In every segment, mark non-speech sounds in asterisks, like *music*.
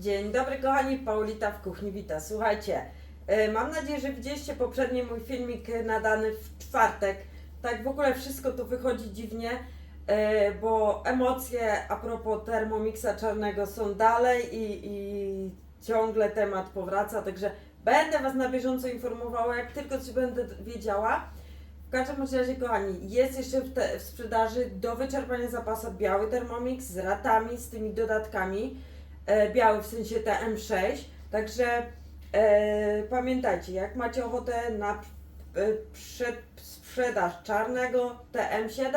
Dzień dobry kochani, Paulita w kuchni wita. Słuchajcie, e, mam nadzieję, że widzieliście poprzedni mój filmik nadany w czwartek. Tak w ogóle wszystko to wychodzi dziwnie, e, bo emocje a propos Thermomixa czarnego są dalej i, i ciągle temat powraca, także będę Was na bieżąco informowała, jak tylko coś będę wiedziała. W każdym razie, kochani, jest jeszcze w, te, w sprzedaży do wyczerpania zapasa biały Thermomix z ratami, z tymi dodatkami. E, biały w sensie TM6. Także e, pamiętajcie, jak macie ochotę na e, przed, sprzedaż czarnego TM7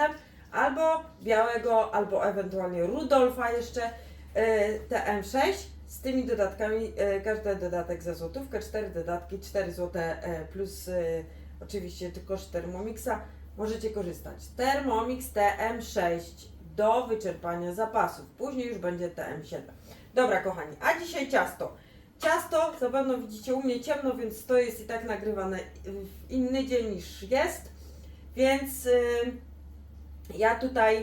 albo białego, albo ewentualnie Rudolfa jeszcze e, TM6 z tymi dodatkami, e, każdy dodatek za złotówkę, cztery dodatki, 4 złote e, plus e, oczywiście koszt Thermomixa możecie korzystać. Thermomix TM6 do wyczerpania zapasów. Później już będzie TM7. Dobra, kochani, a dzisiaj ciasto. Ciasto, zapewne widzicie u mnie ciemno, więc to jest i tak nagrywane w inny dzień niż jest. Więc y, ja tutaj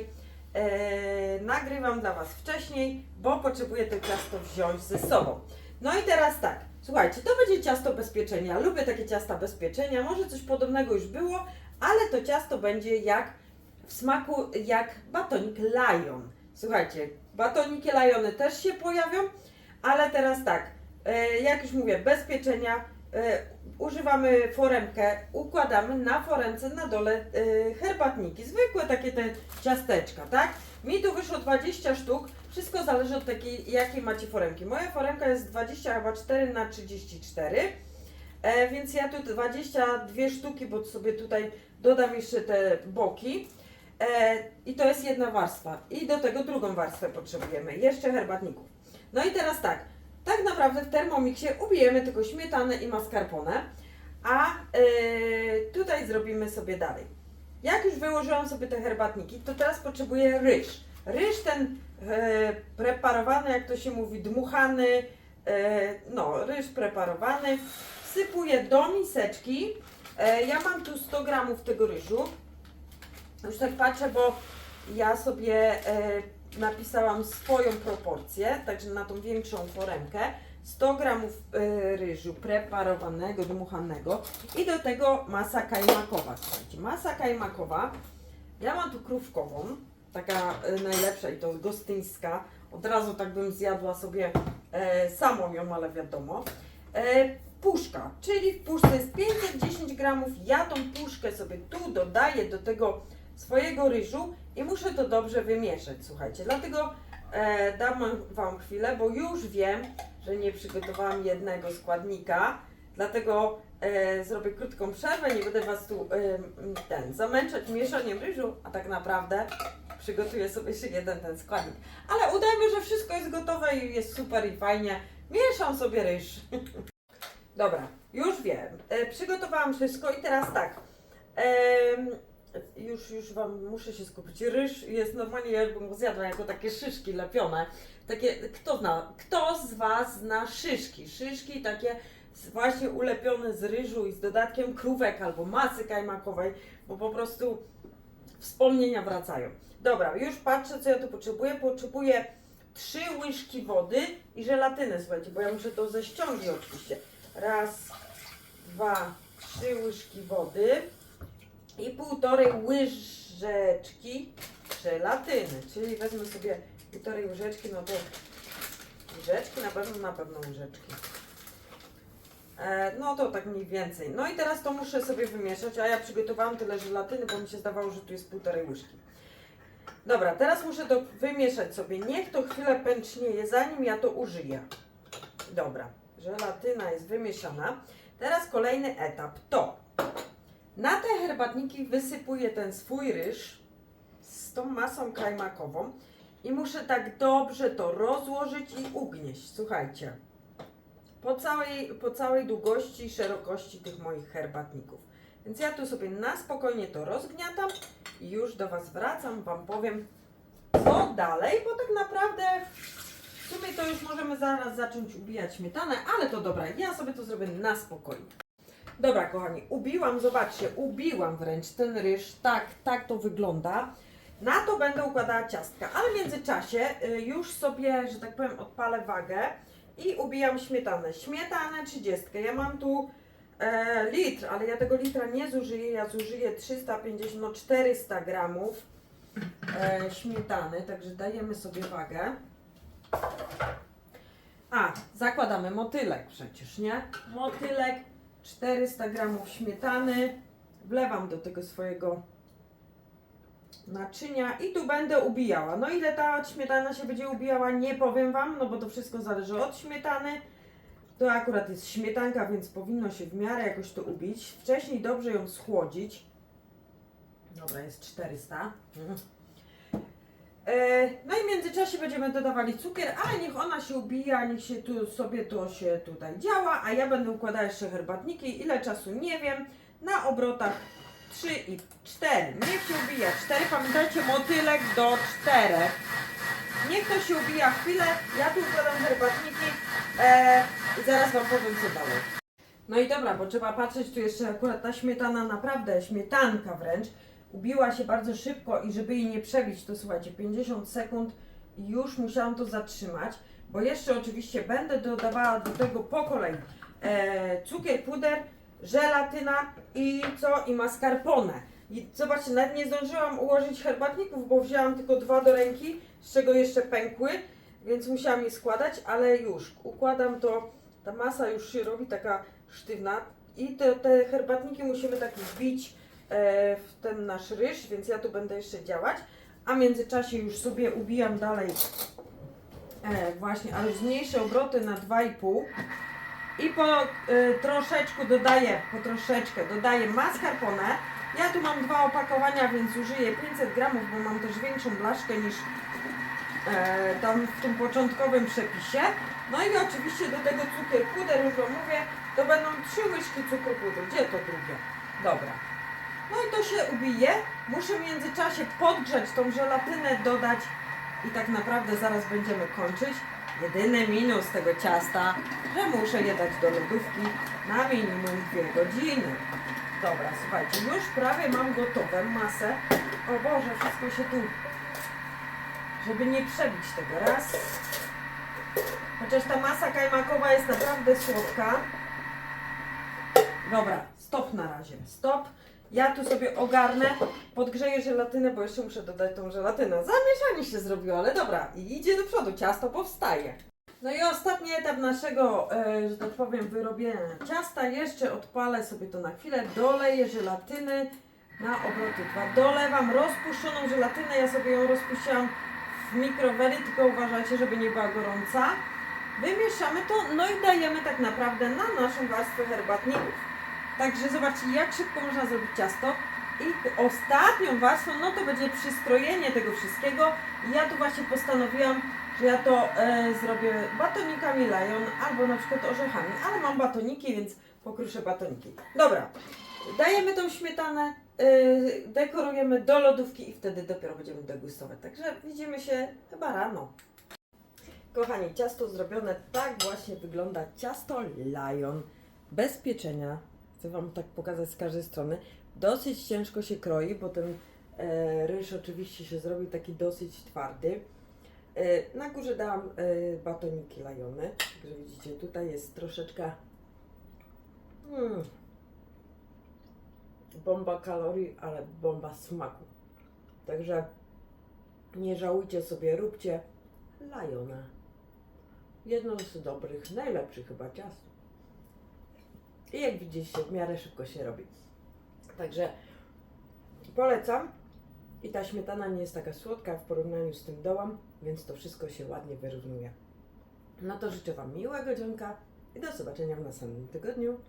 y, nagrywam dla Was wcześniej, bo potrzebuję to ciasto wziąć ze sobą. No i teraz tak, słuchajcie, to będzie ciasto bez pieczenia. Lubię takie ciasta bez pieczenia, może coś podobnego już było, ale to ciasto będzie jak w smaku jak batonik Lion. Słuchajcie, batoniki Liony też się pojawią, ale teraz tak, e, jak już mówię, bez pieczenia, e, używamy foremkę, układamy na foremce na dole e, herbatniki, zwykłe takie te ciasteczka, tak? Mi tu wyszło 20 sztuk, wszystko zależy od takiej, jakiej macie foremki. Moja foremka jest 24 na 34, e, więc ja tu 22 sztuki, bo sobie tutaj dodam jeszcze te boki. E, I to jest jedna warstwa. I do tego drugą warstwę potrzebujemy. Jeszcze herbatników. No i teraz tak. Tak naprawdę w Thermomixie ubijemy tylko śmietanę i mascarpone. A e, tutaj zrobimy sobie dalej. Jak już wyłożyłam sobie te herbatniki, to teraz potrzebuję ryż. Ryż ten e, preparowany, jak to się mówi, dmuchany, no ryż preparowany. Wsypuję do miseczki. Ja mam tu 100 gramów tego ryżu. Już tak patrzę, bo ja sobie e, napisałam swoją proporcję, także na tą większą foremkę. 100 gramów e, ryżu preparowanego, dmuchanego i do tego masa kajmakowa. Słuchajcie, masa kajmakowa, ja mam tu krówkową, taka e, najlepsza i to gostyńska. Od razu tak bym zjadła sobie e, samą ją, ale wiadomo. E, puszka, czyli w puszce jest 510 gramów. Ja tą puszkę sobie tu dodaję do tego swojego ryżu i muszę to dobrze wymieszać, słuchajcie. Dlatego e, dam Wam chwilę, bo już wiem, że nie przygotowałam jednego składnika, dlatego e, zrobię krótką przerwę, nie będę Was tu e, ten, zamęczać mieszaniem ryżu, a tak naprawdę przygotuję sobie jeszcze jeden ten składnik. Ale udajmy, że wszystko jest gotowe i jest super i fajnie. Mieszam sobie ryż. *laughs* Dobra, już wiem. E, przygotowałam wszystko i teraz tak. Em, już, już Wam muszę się skupić. Ryż jest normalnie, jakbym go zjadła jako takie szyszki lepione. Takie, kto zna, kto z Was zna szyszki? Szyszki takie właśnie ulepione z ryżu i z dodatkiem krówek albo masy kajmakowej, bo po prostu wspomnienia wracają. Dobra, już patrzę, co ja tu potrzebuję. Potrzebuję trzy łyżki wody i żelatynę, słuchajcie, bo ja muszę to ze ściągi oczywiście. Raz, dwa, trzy łyżki wody i półtorej łyżeczki żelatyny, czyli wezmę sobie półtorej łyżeczki, no to łyżeczki, na pewno, na pewno łyżeczki. E, no to tak mniej więcej. No i teraz to muszę sobie wymieszać, a ja przygotowałam tyle żelatyny, bo mi się zdawało, że tu jest półtorej łyżki. Dobra, teraz muszę to wymieszać sobie. Niech to chwilę pęcznieje, zanim ja to użyję. Dobra, żelatyna jest wymieszana. Teraz kolejny etap to na te herbatniki wysypuję ten swój ryż z tą masą kajmakową i muszę tak dobrze to rozłożyć i ugnieść. Słuchajcie, po całej, po całej długości i szerokości tych moich herbatników. Więc ja tu sobie na spokojnie to rozgniatam i już do Was wracam, Wam powiem co dalej, bo tak naprawdę w sumie to już możemy zaraz zacząć ubijać śmietanę, ale to dobra, ja sobie to zrobię na spokojnie. Dobra, kochani, ubiłam, zobaczcie, ubiłam wręcz ten ryż, tak, tak to wygląda. Na to będę układała ciastka, ale w międzyczasie y, już sobie, że tak powiem, odpalę wagę i ubijam śmietanę. Śmietanę 30. Ja mam tu e, litr, ale ja tego litra nie zużyję. Ja zużyję 350, no 400 gramów e, śmietany, także dajemy sobie wagę. A, zakładamy motylek przecież, nie? Motylek, 400 gramów śmietany. Wlewam do tego swojego naczynia i tu będę ubijała. No ile ta śmietana się będzie ubijała, nie powiem Wam, no bo to wszystko zależy od śmietany. To akurat jest śmietanka, więc powinno się w miarę jakoś to ubić. Wcześniej dobrze ją schłodzić. Dobra, jest 400. E, No i w międzyczasie będziemy dodawali cukier, ale niech ona się ubija, niech się tu sobie to się tutaj działa, a ja będę układała jeszcze herbatniki, ile czasu? Nie wiem, na obrotach 3 i 4. Niech się ubija 4, pamiętajcie motylek do 4. Niech to się ubija chwilę, ja tu układam herbatniki. E, zaraz Wam powiem co dalej. No i dobra, bo trzeba patrzeć, tu jeszcze akurat ta śmietana naprawdę, śmietanka wręcz, ubiła się bardzo szybko i żeby jej nie przebić, to słuchajcie, 50 sekund już musiałam to zatrzymać, bo jeszcze oczywiście będę dodawała do tego po kolei e, cukier, puder, żelatyna i co? I mascarpone. I zobaczcie, nawet nie zdążyłam ułożyć herbatników, bo wzięłam tylko dwa do ręki, z czego jeszcze pękły, więc musiałam je składać, ale już układam to, ta masa już się robi taka sztywna i te, te herbatniki musimy tak wbić w ten nasz ryż, więc ja tu będę jeszcze działać, a w międzyczasie już sobie ubijam dalej e, właśnie, ale zmniejszę obroty na 2,5 i po e, troszeczku dodaję, po troszeczkę dodaję mascarpone. Ja tu mam dwa opakowania, więc użyję 500 gramów, bo mam też większą blaszkę niż e, tam w tym początkowym przepisie. No i oczywiście do tego cukier puder, już wam mówię, to będą trzy łyżki cukru puder. Gdzie to drugie? Dobra. No i to się ubije. Muszę w międzyczasie podgrzać tą żelatynę, dodać i tak naprawdę zaraz będziemy kończyć. Jedyny minus tego ciasta, że muszę je dać do lodówki na minimum 2 godziny. Dobra, słuchajcie, już prawie mam gotowe masę. O Boże, wszystko się tu... Żeby nie przebić tego. Raz. Chociaż ta masa kajmakowa jest naprawdę słodka. Dobra, stop na razie. Stop. Ja tu sobie ogarnę, podgrzeję żelatynę, bo jeszcze muszę dodać tą żelatynę. Zamieszanie się zrobiło, ale dobra, idzie do przodu, ciasto powstaje. No i ostatni etap naszego, e, że tak powiem, wyrobienia ciasta. Jeszcze odpalę sobie to na chwilę, doleję żelatyny na obroty dwa. Dolewam rozpuszczoną żelatynę, ja sobie ją rozpuściłam w mikroweli, tylko uważajcie, żeby nie była gorąca. Wymieszamy to, no i dajemy tak naprawdę na naszą warstwę herbatników. Także zobaczcie, jak szybko można zrobić ciasto. I ostatnią warstwą, no to będzie przystrojenie tego wszystkiego. Ja tu właśnie postanowiłam, że ja to e, zrobię batonikami Lion albo na przykład orzechami, ale mam batoniki, więc pokruszę batoniki. Dobra, dajemy tą śmietanę, e, dekorujemy do lodówki i wtedy dopiero będziemy degustować. Także widzimy się chyba rano. Kochani, ciasto zrobione, tak właśnie wygląda ciasto Lion. Bez pieczenia. Chcę Wam tak pokazać z każdej strony. Dosyć ciężko się kroi, bo ten e, ryż oczywiście się zrobił taki dosyć twardy. E, na górze dałam e, batoniki Liony. Także widzicie, tutaj jest troszeczkę mm, bomba kalorii, ale bomba smaku. Także nie żałujcie sobie, róbcie Liona. Jedno z dobrych, najlepszych chyba ciast. I jak widzieliście, w miarę szybko się robi. Także polecam. I ta śmietana nie jest taka słodka w porównaniu z tym dołem, więc to wszystko się ładnie wyrównuje. No to życzę Wam miłego dzionka i do zobaczenia w następnym tygodniu.